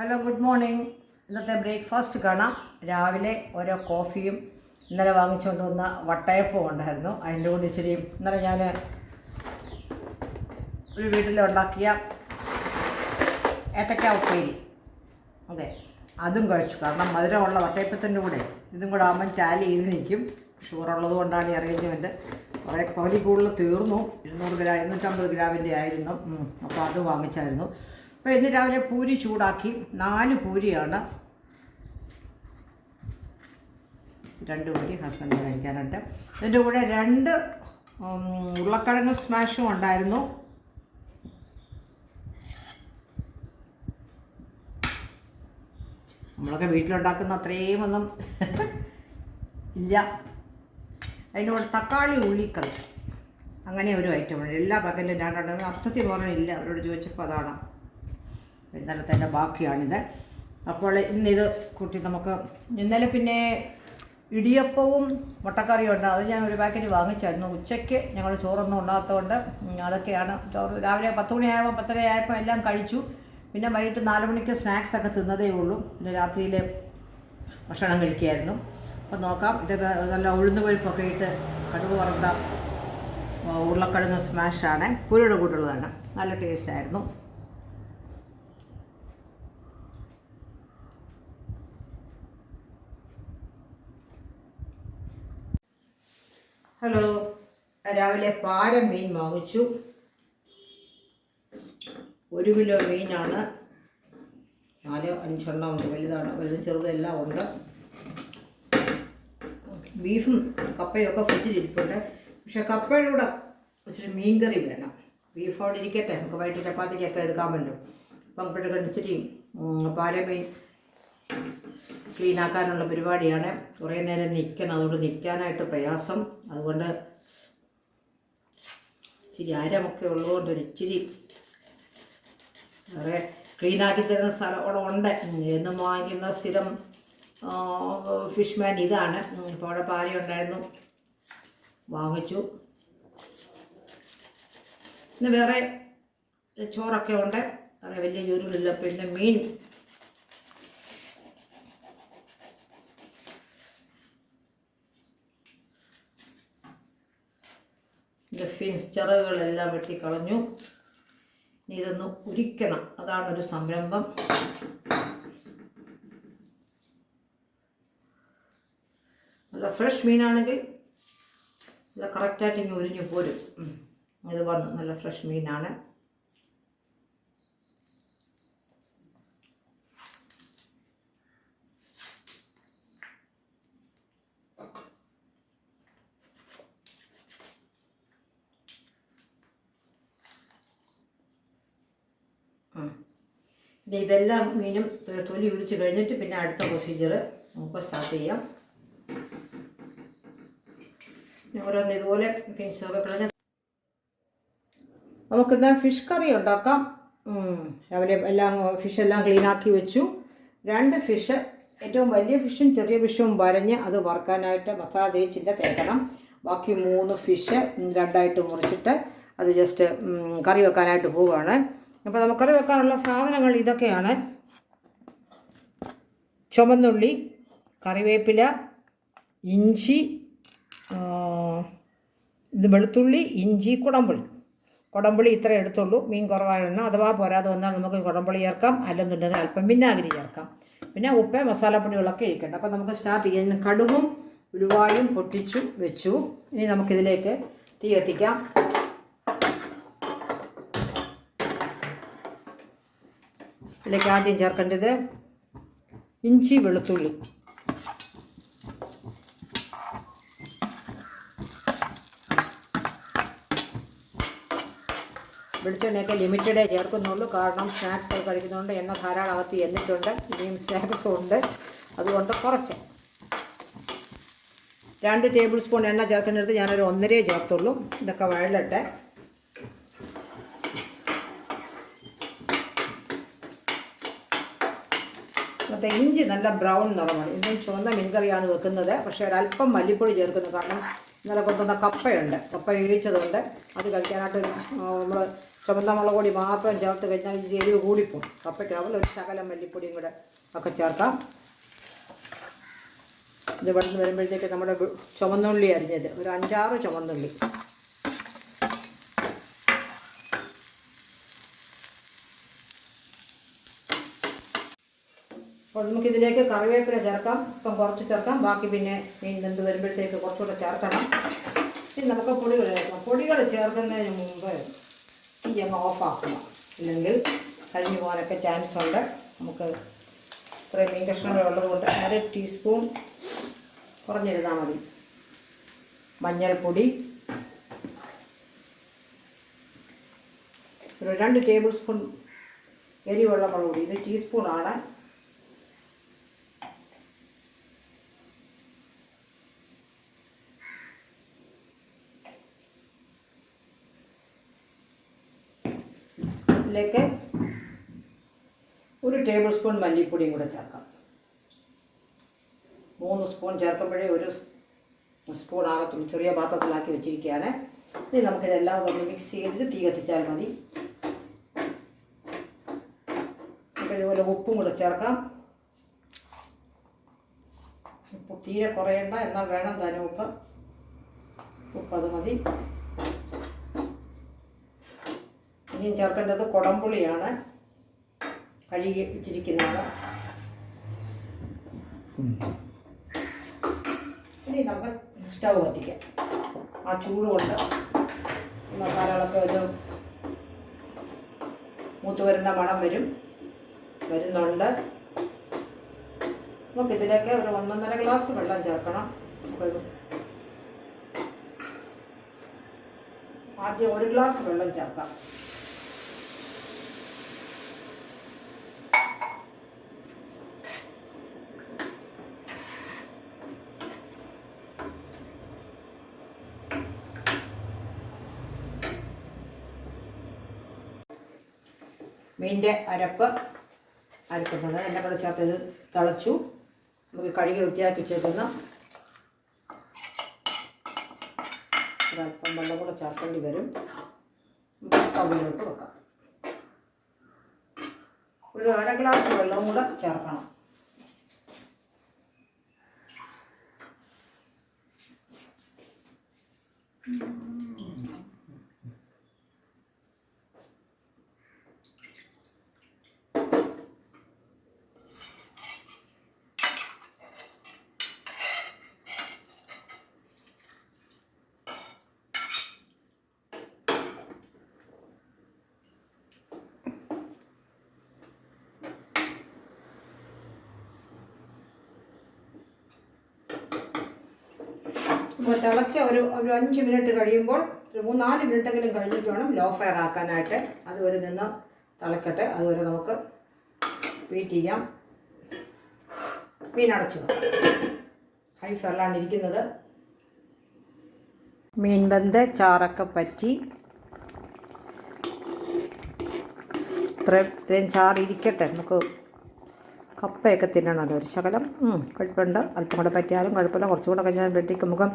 Hello good morning ഇന്നത്തെ breakfast കാണാം. രാവിലെ ഓരോ കോഫിയും ഇന്നലെ വാങ്ങിച്ചുകൊണ്ട് വന്ന വട്ടയപ്പവും ഉണ്ടായിരുന്നു. അതിന്റെ കൂടെ ഇച്ചിരി ഇന്നലെ ഞാൻ ഒരു വീട്ടിലുണ്ടാക്കിയ ഏത്തക്ക ഉപ്പേരി. അതെ അതും കഴിച്ചു. കാരണം മധുരമുള്ള വട്ടയപ്പത്തിന്റെ കൂടെ. ഇതും കൂടെ ആകുമ്പം ടാലി ചെയ്ത് നിൽക്കും. ഷുഗറുള്ളത് കൊണ്ടാണ് ഈ അറേഞ്ച്മെന്റ് കുറേ പകുതി കൂടുതൽ തീർന്നു. ഇരുന്നൂറ് ഗ്രാം ഇരുന്നൂറ്റമ്പത് ഗ്രാമിന്റെ ആയിരുന്നു. അപ്പോൾ അത് വാങ്ങിച്ചായിരുന്നു. അപ്പോൾ ഇന്ന് രാവിലെ പൂരി ചൂടാക്കി നാല് പൂരിയാണ്. രണ്ട് പൂരി ഹസ്ബൻഡ് കഴിക്കാനായിട്ട് ഇതിന്റെ കൂടെ രണ്ട് ഉരുളക്കിഴങ്ങ് സ്മാഷും ഉണ്ടായിരുന്നു. നമ്മളൊക്കെ വീട്ടിലുണ്ടാക്കുന്ന അത്രയും ഒന്നും ഇല്ല. അതിന്റെ കൂടെ തക്കാളി ഉള്ളിക്കറി. അങ്ങനെ ഒരു ഐറ്റം ഉണ്ട്. എല്ലാ പകലും രണ്ടെണ്ണം. അർത്ഥത്തിൽ പറഞ്ഞില്ല. അവരോട് ചോദിച്ചപ്പോൾ അതാണ്. ഇന്നലത്തെ ബാക്കിയാണിത്. അപ്പോൾ ഇന്നിത് കൂട്ടി നമുക്ക് ഇന്നലെ പിന്നെ ഇടിയപ്പവും മുട്ടക്കറിയും ഉണ്ട്. അത് ഞാൻ ഒരു പാക്കറ്റ് വാങ്ങിച്ചായിരുന്നു. ഉച്ചയ്ക്ക് ഞങ്ങൾ ചോറൊന്നും ഉണ്ടാകാത്തതുകൊണ്ട് അതൊക്കെയാണ് ചോറ്. രാവിലെ പത്ത് മണിയായപ്പോൾ പത്തര ആയപ്പോൾ എല്ലാം കഴിച്ചു. പിന്നെ വൈകിട്ട് നാല് മണിക്ക് സ്നാക്സ് ഒക്കെ തിന്നതേ ഉള്ളൂ. പിന്നെ രാത്രിയിൽ ഭക്ഷണം കഴിക്കുകയായിരുന്നു. അപ്പോൾ നോക്കാം. ഇതൊക്കെ നല്ല ഉഴുന്ന് പരിപ്പൊക്കെ ഇട്ട് കടുക് വറുത്ത ഉരുളക്കിഴങ്ങ് സ്മാഷാണ് പുരിയുടെ കൂട്ടുള്ളതാണ്. നല്ല ടേസ്റ്റ് ഹലോ രാവിലെ പാര മീൻ വാങ്ങിച്ചു. ഒരു കിലോ മീനാണ്. നാലോ അഞ്ചെണ്ണം ഉണ്ട്. വലുതാണ്. വലുതും ചെറുതും എല്ലാം ഉണ്ട്. ബീഫും കപ്പയൊക്കെ ഇരിപ്പുണ്ട്. പക്ഷെ കപ്പയുടെ കൂടെ ഇച്ചിരി മീൻകറി വേണം. ബീഫ് അവിടെ ഇരിക്കട്ടെ. നമുക്ക് വൈകിട്ട് ചപ്പാത്തിക്കൊക്കെ എടുക്കാമല്ലോ അപ്പം അപ്പോഴൊക്കെ ഇച്ചിരി പാരമീൻ ക്ലീൻ ആക്കാനുള്ള പരിപാടിയാണ്. കുറേ നേരം നിൽക്കണം അതുകൊണ്ട് നിൽക്കാനായിട്ട് പ്രയാസം. അതുകൊണ്ട് ഇച്ചിരി ആരമൊക്കെ ഉള്ളതുകൊണ്ട് ഒരു ഇച്ചിരി വേറെ ക്ലീനാക്കി തരുന്ന സ്ഥലം അവിടെ ഉണ്ട്. എന്നും വാങ്ങിക്കുന്ന സ്ഥിരം ഫിഷ്മാൻ ഇതാണ്. ഉം, ഇപ്പോൾ അവിടെ പാര ഉണ്ടായിരുന്നു. വാങ്ങിച്ചു. ഇന്ന് വേറെ ചോറൊക്കെ ഉണ്ട്. വേറെ വലിയ ജോലികളില്ല പിന്നെ മീൻ ഇതിന്റെ ഫിൻസ് ചിറകുകളെല്ലാം വെട്ടിക്കളഞ്ഞു. ഇനി ഇതൊന്ന് ഉരിക്കണം. അതാണ് ഒരു സംരംഭം. നല്ല ഫ്രഷ് മീനാണെങ്കിൽ നല്ല കറക്റ്റായിട്ട് ഇങ്ങനെ ഉരിഞ്ഞു പോരും. ഇത് വന്നു നല്ല ഫ്രഷ് മീനാണ്. ഇനി ഇതെല്ലാം മീനും തൊലി ഉരിച്ച് കഴിഞ്ഞിട്ട് പിന്നെ അടുത്ത പ്രൊസീജിയർ നമുക്ക് സ്റ്റാർട്ട് ചെയ്യാം. ഓരോന്ന് ഇതുപോലെ നമുക്ക് കളഞ്ഞ് നമുക്കിന്ന് ഫിഷ് കറി ഉണ്ടാക്കാം. രാവിലെ എല്ലാം ഫിഷ് എല്ലാം ക്ലീനാക്കി വെച്ചു. രണ്ട് ഫിഷ് ഏറ്റവും വലിയ ഫിഷും ചെറിയ ഫിഷും വരഞ്ഞ് അത് വറുക്കാനായിട്ട് മസാല തേച്ചിന്റെ തേക്കണം. ബാക്കി മൂന്ന് ഫിഷ് രണ്ടായിട്ട് മുറിച്ചിട്ട് അത് ജസ്റ്റ് കറി വെക്കാനായിട്ട് പോവുകയാണ് അപ്പോൾ നമുക്ക് കറി വെക്കാനുള്ള സാധനങ്ങൾ ഇതൊക്കെയാണ്. ചുമന്നുള്ളി കറിവേപ്പില ഇഞ്ചി ഇത് വെളുത്തുള്ളി ഇഞ്ചി കുടംപുളി. കുടംപുളി ഇത്ര എടുത്തുള്ളൂ. മീൻ കുറവായിരുന്നു അഥവാ പോരാതെ വന്നാൽ നമുക്ക് കുടംപുളി ചേർക്കാം. അല്ലെന്നുണ്ടെങ്കിൽ അല്പം വിനാഗിരി ചേർക്കാം. പിന്നെ ഉപ്പ് മസാലപ്പൊടികളൊക്കെ ഇരിക്കേണ്ട അപ്പോൾ നമുക്ക് സ്റ്റാർട്ട് ചെയ്യാം. കടുവും കടുകും ഉലുവായും പൊട്ടിച്ചു വെച്ചു. ഇനി നമുക്കിതിലേക്ക് തീ എത്തിക്കാം ഇതിലേക്ക് ആദ്യം ചേർക്കേണ്ടത് ഇഞ്ചി വെളുത്തുള്ളി. വെളിച്ചെണ്ണയൊക്കെ ലിമിറ്റഡേ ചേർക്കുന്നുള്ളൂ. കാരണം സ്നാക്സ് ഒക്കെ കഴിക്കുന്നതുകൊണ്ട് എണ്ണ ധാരാളം അകത്ത് എന്നിട്ടുണ്ട് ഇനിയും സ്നാക്സും ഉണ്ട്. അതുകൊണ്ട് കുറച്ച്. രണ്ട് ടേബിൾ സ്പൂൺ എണ്ണ ചേർക്കുന്നിടത്ത് ഞാനൊരു ഒന്നരേ ചേർത്തുള്ളൂ. ഇതൊക്കെ വഴലട്ടെ. മറ്റേ ഇഞ്ചി നല്ല ബ്രൗൺ നിറമാണ്. ഇന്നും ചുവന്ന മീൻകറിയാണ് വെക്കുന്നത്. പക്ഷേ ഒരല്പം മല്ലിപ്പൊടി ചേർക്കുന്നു. കാരണം ഇന്നലെ കൊണ്ടുവന്ന കപ്പയുണ്ട്. കപ്പ വേവിച്ചതുകൊണ്ട് അത് കഴിക്കാനായിട്ട് നമ്മൾ ചുവന്ന മുളക് പൊടി മാത്രം ചേർത്ത് കഴിഞ്ഞാൽ ഇഞ്ചി എരിവ് കൂടിപ്പോകും. കപ്പയ്ക്ക് അവൾ ഒരു ശകലം മല്ലിപ്പൊടിയും കൂടെ ഒക്കെ ചേർക്കാം. ഇത് ഇവിടെ നിന്ന് വരുമ്പോഴത്തേക്ക് നമ്മുടെ ചുമന്നുള്ളി അരിഞ്ഞത്. ഒരു അഞ്ചാറ് ചുവന്നുള്ളി അപ്പോൾ നമുക്കിതിലേക്ക് കറിവേപ്പില ചേർക്കാം. ഇപ്പം കുറച്ച് ചേർക്കാം. ബാക്കി പിന്നെ മീൻ വെന്ത് വരുമ്പോഴത്തേക്ക് കുറച്ചുകൂടെ ചേർക്കണം. ഇനി നമുക്ക് പൊടികൾ ചേർക്കാം. പൊടികൾ ചേർക്കുന്നതിന് മുമ്പ് ഈ അങ്ങ് ഓഫാക്കുക. ഇല്ലെങ്കിൽ കരിഞ്ഞു പോകാനൊക്കെ ചാൻസ് ഉണ്ട്. നമുക്ക് ഇത്രയും മീൻ കഷ്ണങ്ങൾ ഉള്ളതുകൊണ്ട് അര ടീസ്പൂൺ കുറഞ്ഞിരുന്നാൽ മതി. മഞ്ഞൾപ്പൊടി. ഒരു രണ്ട് ടേബിൾ സ്പൂൺ എരിവുള്ള പൊടി. ഇത് ടീസ്പൂണാണ് ഇതിലേക്ക് ഒരു ടേബിൾ സ്പൂൺ മല്ലിപ്പൊടിയും കൂടെ ചേർക്കാം. മൂന്ന് സ്പൂൺ ചേർക്കുമ്പോഴേ ഒരു സ്പൂൺ ആകത്തുള്ളൂ ചെറിയ പാത്രത്തിലാക്കി വെച്ചിരിക്കുകയാണ്. ഇനി നമുക്കിതെല്ലാം ഒന്ന് മിക്സ് ചെയ്തിട്ട് തീ കത്തിച്ചാൽ മതി. ഇതുപോലെ ഉപ്പും കൂടെ ചേർക്കാം. ഉപ്പ് തീരെ കുറയണ്ട എന്നാൽ വേണം തന്നെ ഉപ്പ് ഉപ്പ് അത് മതി. ഇനിയും ചേർക്കേണ്ടത് കുടംപുളിയാണ്. കഴുകി വെച്ചിരിക്കുന്നത്. ഇനി നമുക്ക് സ്റ്റൗ കത്തിക്കാം. ആ ചൂട് കൊണ്ട് മസാലകളൊക്കെ ഒരു മൂത്ത് വരുന്ന മണം വരും. വരുന്നുണ്ട്. നമുക്ക് നമുക്കിതിലേക്ക് ഒരു ഒന്നൊന്നര ഗ്ലാസ് വെള്ളം ചേർക്കണം. ആദ്യം ഒരു ഗ്ലാസ് വെള്ളം ചേർക്കാം. മീനിന്റെ അരപ്പ് അരക്കുന്നത്. എല്ലാം കൂടെ ചേർത്ത് ഇത് തിളച്ചു. നമുക്ക് കഴുകി വൃത്തിയാക്കി വെച്ചേക്കുന്ന ഒരല്പം വെള്ളം കൂടെ ചേർക്കേണ്ടി വരും. സ്റ്റൗവിലോട്ട് വെക്കാം. ഒരു അര ഗ്ലാസ് വെള്ളം കൂടെ ചേർക്കണം. തിളച്ച ഒരു ഒരു അഞ്ച് മിനിറ്റ് കഴിയുമ്പോൾ ഒരു മൂന്നാൽ മിനിറ്റെങ്കിലും കഴിഞ്ഞിട്ട് വേണം ലോ ഫയർ ആക്കാനായിട്ട്. അതുവരെ നിന്ന് തിളക്കട്ടെ. അതുവരെ നമുക്ക് വെയിറ്റ് ചെയ്യാം. മീൻ അടച്ചു ഹൈ ഫയറിലാണ് ഇരിക്കുന്നത്. മീൻ വെന്ത് ചാറൊക്കെ പറ്റി. ഇത്രയും ഇത്രയും ചാറിരിക്കട്ടെ നമുക്ക് കപ്പയൊക്കെ തിന്നണമല്ലോ. ഒരു ശകലം കുഴപ്പമുണ്ട്. അല്പം കൂടെ പറ്റിയാലും കുഴപ്പമില്ല. കുറച്ചും കൂടെ കഴിഞ്ഞാൽ വെട്ടിക്ക് നമുക്ക്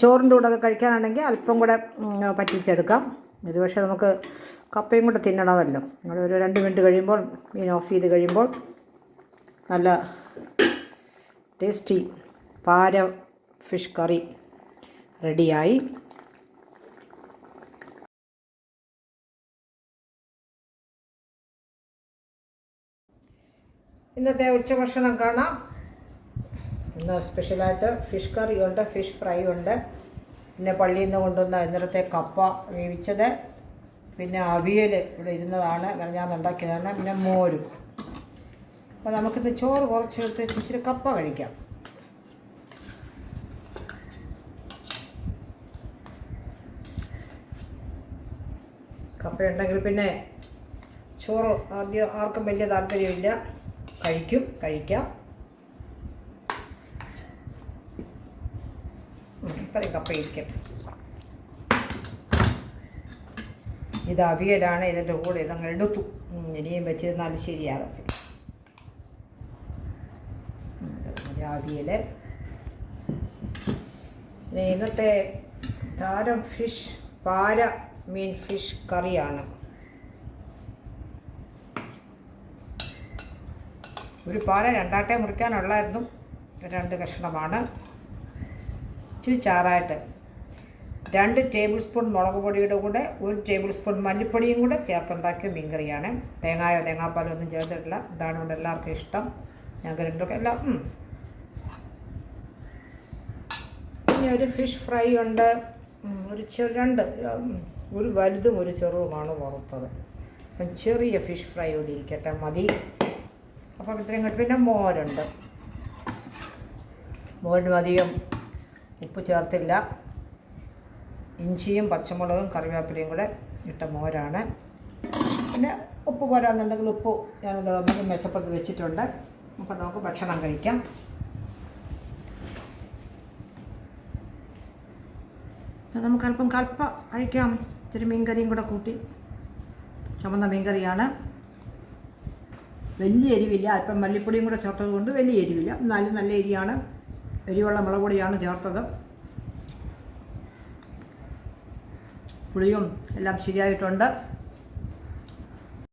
ചോറിന്റെ കൂടെ കഴിക്കാനാണെങ്കിൽ അല്പം കൂടെ പറ്റിച്ചെടുക്കാം. ഇത് പക്ഷേ നമുക്ക് കപ്പയും കൂടെ തിന്നണമല്ലോ. നിങ്ങൾ ഒരു രണ്ട് മിനിറ്റ് കഴിയുമ്പോൾ മീൻ ഓഫ് ചെയ്ത് കഴിയുമ്പോൾ നല്ല ടേസ്റ്റി പാര ഫിഷ് കറി റെഡിയായി ഇന്നത്തെ ഉച്ചഭക്ഷണം കാണാം. ഇന്ന് സ്പെഷ്യലായിട്ട് ഫിഷ് കറി ഉണ്ട് ഫിഷ് ഫ്രൈ ഉണ്ട് പിന്നെ പള്ളിയിൽ നിന്ന് കൊണ്ടുവന്ന ഇന്നലത്തെ കപ്പ വേവിച്ചത്. പിന്നെ അവിയൽ ഇവിടെ ഇരുന്നതാണ് ഞാൻ ഉണ്ടാക്കിയതാണ്. പിന്നെ മോരും. അപ്പോൾ നമുക്കിന്ന് ചോറ് കുറച്ച് എടുത്ത് ഇച്ചിരി കപ്പ കഴിക്കാം. കപ്പ ഉണ്ടെങ്കിൽ പിന്നെ ചോറ് ആദ്യം ആർക്കും വലിയ താല്പര്യമില്ല. കഴിക്കും കഴിക്കാം. ഇത്രയും കപ്പ ഇത് അവിയലാണ് ഇതിന്റെ കൂടെ ഇതങ്ങ് എടുത്തു. ഇനിയും വെച്ചിരുന്നാൽ ശരിയാകത്തില്ല. അവിയൽ. ഇന്നത്തെ താരം ഫിഷ് പാര മീൻ ഫിഷ് കറിയാണ്. ഒരു പാല രണ്ടാട്ടെ മുറിക്കാനുള്ളായിരുന്നു. രണ്ട് കഷ്ണമാണ്. ഇച്ചിരി ചാറായിട്ട്. രണ്ട് ടേബിൾ സ്പൂൺ മുളക് പൊടിയുടെ കൂടെ ഒരു ടേബിൾ സ്പൂൺ മല്ലിപ്പൊടിയും കൂടെ ചേർത്തുണ്ടാക്കിയ മീൻകറിയാണ്. തേങ്ങായോ തേങ്ങാപ്പാലോ ഒന്നും ചേർത്തിട്ടില്ല. ഇതാണ് ഇവിടെ എല്ലാവർക്കും ഇഷ്ടം. ഞങ്ങൾക്ക് രണ്ടൊക്കെ എല്ലാം ഇനി ഒരു ഫിഷ് ഫ്രൈ ഉണ്ട്. ഒരു ചെറു രണ്ട് ഒരു വലുതും ഒരു ചെറുതുമാണ് വറുത്തത്. അപ്പം ചെറിയ ഫിഷ് ഫ്രൈ കൂടി ഇരിക്കട്ടെ മതി. അപ്പം ഇത്രയും ഇങ്ങോട്ട് പിന്നെ മോരുണ്ട്. മോരിനും അധികം ഉപ്പ് ചേർത്തില്ല. ഇഞ്ചിയും പച്ചമുളകും കറിവേപ്പിലയും കൂടെ ഇട്ട മോരാണ്. പിന്നെ ഉപ്പ് പോരാന്നുണ്ടെങ്കിൽ ഉപ്പ് ഞാൻ നമുക്ക് മെച്ചപ്പുറത്ത് വെച്ചിട്ടുണ്ട്. അപ്പം നമുക്ക് ഭക്ഷണം കഴിക്കാം. നമുക്കല്പം കൽപ്പ കഴിക്കാം ഇത്തിരി മീൻകറിയും കൂടെ കൂട്ടി. ചുമന്ന മീൻകറിയാണ്. വലിയ എരിവില്ല. അല്പം മല്ലിപ്പൊടിയും കൂടെ ചേർത്തത് കൊണ്ട് വലിയ എരിവില്ല. എന്നാലും നല്ല എരിയാണ്. എരിവുള്ള മുളക് പൊടിയാണ് ചേർത്തത്. പുളിയും എല്ലാം ശരിയായിട്ടുണ്ട്.